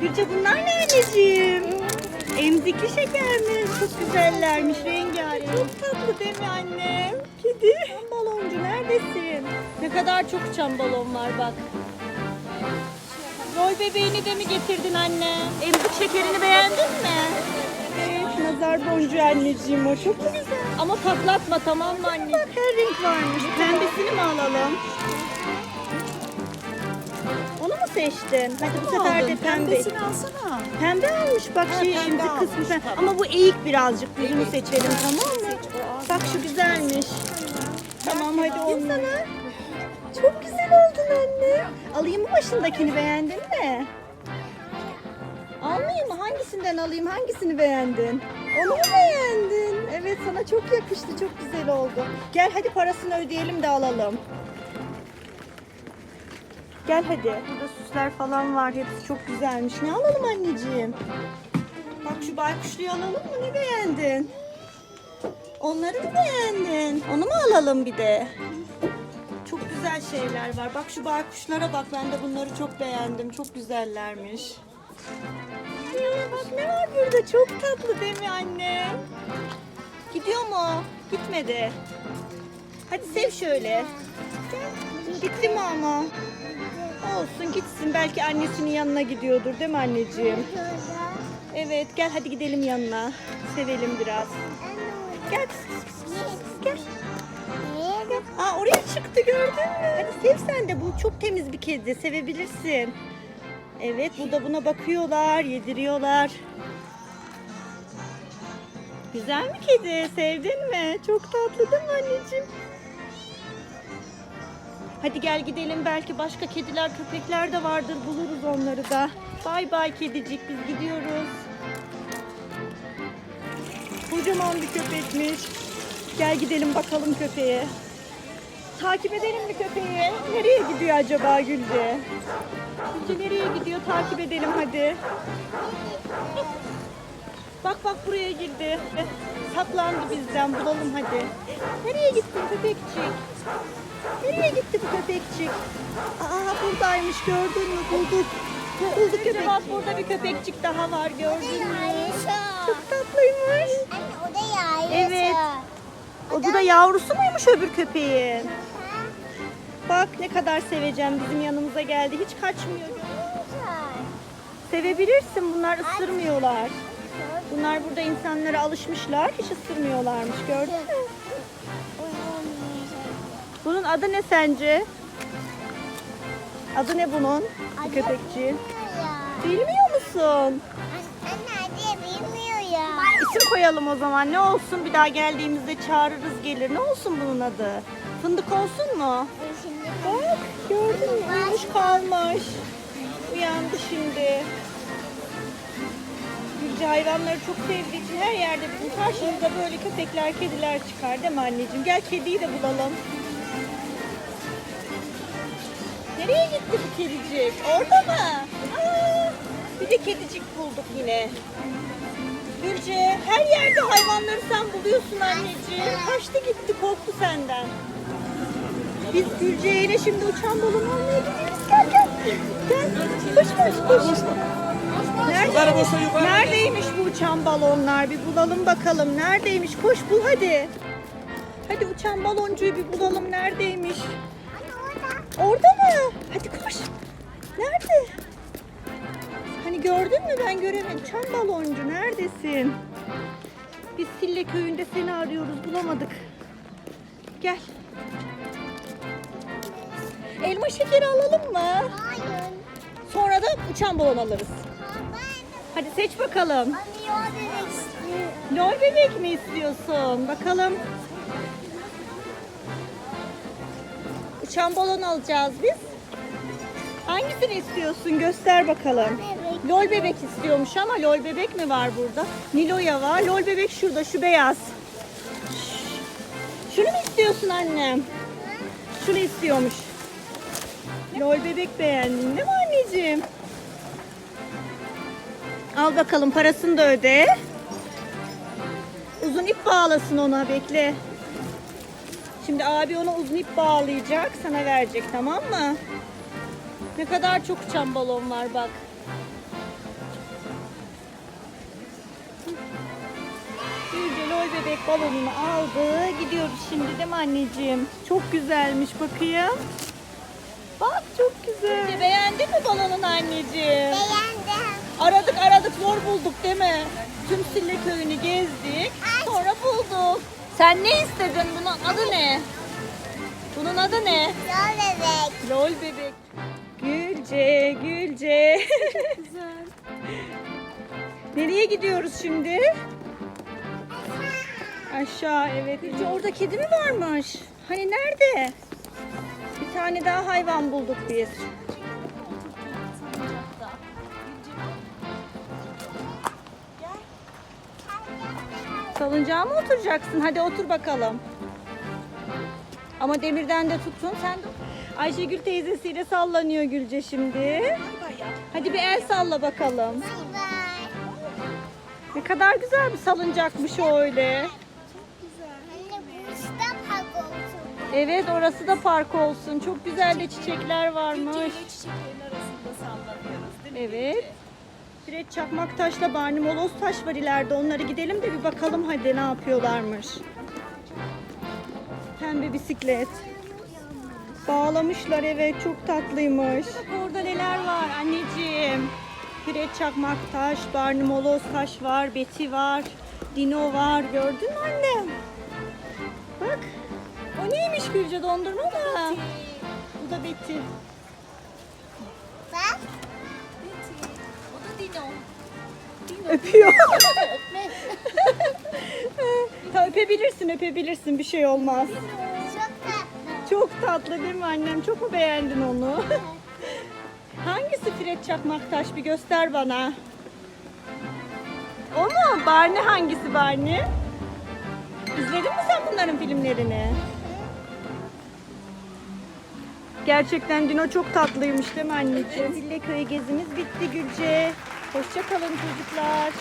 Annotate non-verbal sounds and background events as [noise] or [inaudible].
Gülce bunlar ne anneciğim? Emzikli şeker mi? Çok güzellermiş rengarenk. Çok tatlı değil mi annem? Kedi. Çam baloncu neredesin? Ne kadar çok çam balon var bak. Rol bebeğini de mi getirdin anne? Emzik şekerini beğendin mi? Evet, nazar boncuğu anneciğim o çok güzel. Ama patlatma tamam mı anne? Bak her renk varmış. Pembesini mi alalım? Seçtin? Hadi bu sefer de pembe. Pembesini alsana. Pembe almış bak Ha, şey pembe şimdi almış, kısmı pembe. tamam. Ama bu eğik birazcık düzünü seçelim tamam mı? Bak şu güzelmiş. Tamam hadi onu. sana. Çok güzel oldun anne. Alayım mı başındakini beğendin mi? Almayayım mı? Hangisinden alayım? Hangisini beğendin? Onu mu beğendin? Evet sana çok yakıştı. Çok güzel oldu. Gel hadi parasını ödeyelim de alalım. Gel hadi. Burada süsler falan var. Hepsi çok güzelmiş. Ne alalım anneciğim? Bak şu baykuşluyu alalım mı? Ne beğendin? Onları mı beğendin? Onu mu alalım bir de? Çok güzel şeyler var. Bak şu baykuşlara bak. Ben de bunları çok beğendim. Çok güzellermiş. Ya bak ne var burada? Çok tatlı değil mi anne? Gidiyor mu? Gitmedi. Hadi sev şöyle. Gitti mi ama? Olsun gitsin. Belki annesinin yanına gidiyordur değil mi anneciğim? Evet gel hadi gidelim yanına. Sevelim biraz. Gel. Gel. Aa oraya çıktı gördün mü? Hadi sev sen de. Bu çok temiz bir kedi. Sevebilirsin. Evet burada buna bakıyorlar, yediriyorlar. Güzel mi kedi? Sevdin mi? Çok tatlı değil mi anneciğim? Hadi gel gidelim. Belki başka kediler, köpekler de vardır. Buluruz onları da. Bay bay kedicik. Biz gidiyoruz. Kocaman bir köpekmiş. Gel gidelim bakalım köpeğe. Takip edelim mi köpeği? Nereye gidiyor acaba Gülce? Gülce nereye gidiyor? Takip edelim hadi. Bak bak buraya girdi. Saklandı bizden. Bulalım hadi. Nereye gittin köpekçik? Nereye gitti bu köpekçik? Aa buradaymış gördün mü? Bulduk. Bulduk köpek. Bak burada bir köpekçik daha var gördün mü? Çok tatlıymış. Anne o da yağlı. Evet. O bu da yavrusu muymuş öbür köpeğin? Bak ne kadar seveceğim bizim yanımıza geldi. Hiç kaçmıyor. Sevebilirsin. Bunlar ısırmıyorlar. Bunlar burada insanlara alışmışlar. Hiç ısırmıyorlarmış. Gördün mü? Bunun adı ne sence? Adı ne bunun? Bu köpekçi. Bilmiyor musun? Anne hadi bilmiyor ya. İsim koyalım o zaman. Ne olsun? Bir daha geldiğimizde çağırırız gelir. Ne olsun bunun adı? Fındık olsun mu? Bak gördün mü? Uyumuş kalmış. Uyandı şimdi. Gülce hayvanları çok sevdiği için her yerde bizim karşımıza böyle köpekler, kediler çıkar değil mi anneciğim? Gel kediyi de bulalım. Nereye gitti bu kedicik? Orada mı? Aa, bir de kedicik bulduk yine. Gülce her yerde hayvanları sen buluyorsun anneciğim. Kaçtı gitti korktu senden. Biz Gülce'ye ile şimdi uçan balon almaya gidiyoruz. Gel gel. Gel. Koş koş koş. Nerede, neredeymiş bu uçan balonlar? Bir bulalım bakalım. Neredeymiş? Koş bul hadi. Hadi uçan baloncuyu bir bulalım. Neredeymiş? Orada mı? Hadi koş. Nerede? Hani gördün mü? Ben göremedim. Uçan baloncu neredesin? Biz Sille köyünde seni arıyoruz. Bulamadık. Gel. Elma şekeri alalım mı? hayır. Sonra da uçan balon alırız. Hadi seç bakalım. anne. Lol bebek mi istiyorsun? Bakalım. Uçan balon alacağız biz. Hangisini istiyorsun? Göster bakalım. Bebek. Lol bebek istiyormuş ama lol bebek mi var burada? Niloya var. Lol bebek şurada, şu beyaz. Şunu mu istiyorsun annem? Şunu istiyormuş. Lol bebek beğendin değil mi anneciğim? Al bakalım parasını da öde. Uzun ip bağlasın ona bekle. Şimdi abi ona uzun ip bağlayacak. Sana verecek tamam mı? Ne kadar çok uçan balon var bak. Bir loy bebek balonunu aldı. Gidiyoruz şimdi değil mi anneciğim? Çok güzelmiş bakayım. Bak çok güzel. Şimdi beğendin mi balonun anneciğim? Beğendim. Aradık aradık zor bulduk değil mi? Tüm Sille köyünü gezdik. Sen ne istedin? Bunun adı ne? Bunun adı ne? Yol bebek. Lol bebek. Gülce, Gülce. Güzel. [laughs] Nereye gidiyoruz şimdi? Aşağı evet. Gülce orada kedi mi varmış? Hani nerede? Bir tane daha hayvan bulduk biz. Salıncağa mı oturacaksın? Hadi otur bakalım. Ama demirden de tutun. Sen de Ayşegül teyzesiyle sallanıyor Gülce şimdi. Hadi bir el salla bakalım. Ne kadar güzel bir salıncakmış o öyle. Evet orası da park olsun. Çok güzel de çiçekler varmış. Çiçeklerin arasında sallanıyoruz değil mi? Evet. Fred Çakmaktaş'la Barney Moloz Taş var ileride. Onlara gidelim de bir bakalım hadi ne yapıyorlarmış. Pembe bisiklet. Bağlamışlar evet çok tatlıymış. Bak orada neler var anneciğim. Fred Çakmaktaş, Barney Moloz Taş var, Betty var, Dino var. Gördün mü annem? Bak. O neymiş Gülce dondurma mı? Bu da Betty. Öpüyor. [laughs] Ta, öpebilirsin, öpebilirsin. Bir şey olmaz. Çok tatlı. Çok tatlı değil mi annem? Çok mu beğendin onu? Hangisi Fred Çakmaktaş? Bir göster bana. O mu? Barney hangisi Barney? İzledin mi sen bunların filmlerini? Gerçekten Dino çok tatlıymış değil mi anneciğim? Zille köy gezimiz bitti Gülce. Hoşça kalın çocuklar.